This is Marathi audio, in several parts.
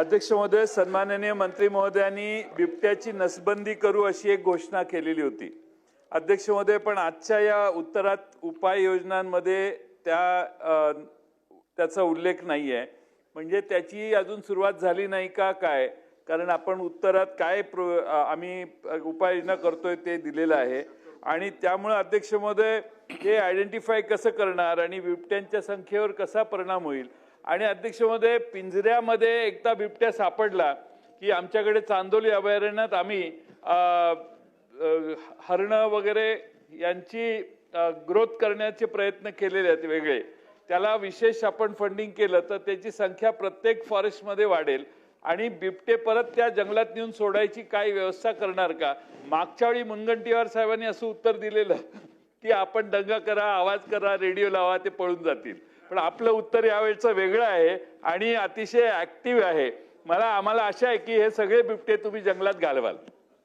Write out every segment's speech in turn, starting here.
अध्यक्ष महोदय सन्माननीय मंत्री महोदयांनी बिबट्याची नसबंदी करू अशी एक घोषणा केलेली होती. अध्यक्ष महोदय पण आजच्या या उत्तरात उपाययोजनांमध्ये त्या त्याचा उल्लेख नाही आहे म्हणजे त्याची अजून सुरुवात झाली नाही का काय? कारण आपण उत्तरात काय प्रो आम्ही उपाययोजना करतोय ते दिलेलं आहे. आणि त्यामुळे अध्यक्ष महोदय हे आयडेंटिफाय कसं करणार आणि बिबट्यांच्या संख्येवर कसा परिणाम होईल? आणि अध्यक्षमध्ये पिंजऱ्यामध्ये एकदा बिबट्या सापडला की आमच्याकडे चांदोली अभयारण्यात आम्ही हरणं वगैरे यांची ग्रोथ करण्याचे प्रयत्न केलेले आहेत वेगळे. त्याला विशेष आपण फंडिंग केलं तर त्याची संख्या प्रत्येक फॉरेस्टमध्ये वाढेल. आणि बिबटे परत त्या जंगलात नेऊन सोडायची काय व्यवस्था करणार का? मागच्या वेळी मुनगंटीवार साहेबांनी असं उत्तर दिलेलं की आपण दंगा करा आवाज करा रेडिओ लावा ते पळून जातील. पण आपलं उत्तर यावेळचं वेगळं आहे आणि अतिशय ऍक्टिव्ह आहे. मला आम्हाला आशा आहे की हे सगळे बिबटे तुम्ही जंगलात घालवाल.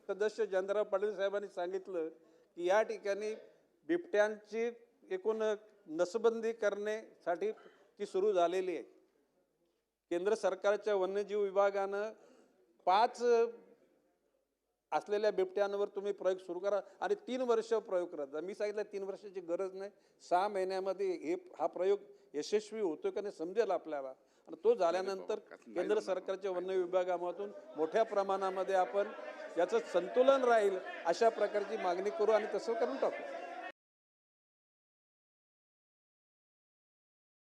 सदस्य चंद्रराव पाटील साहेबांनी सांगितलं की या ठिकाणी बिबट्यांची एकूण नसबंदी करण्यासाठी ती सुरू झालेली आहे. केंद्र सरकारच्या वन्यजीव विभागानं पाच असलेल्या बिबट्यांवर तुम्ही प्रयोग सुरू करा आणि तीन वर्ष प्रयोग करा. मी सांगितलं तीन वर्षाची गरज नाही सहा महिन्यामध्ये हे हा प्रयोग यशस्वी होतोय का नाही समजेल आपल्याला. आणि तो झाल्यानंतर केंद्र सरकारच्या वन्य विभागामधून मोठ्या प्रमाणामध्ये आपण याचं संतुलन राहील अशा प्रकारची मागणी करू आणि तसं करून टाकू.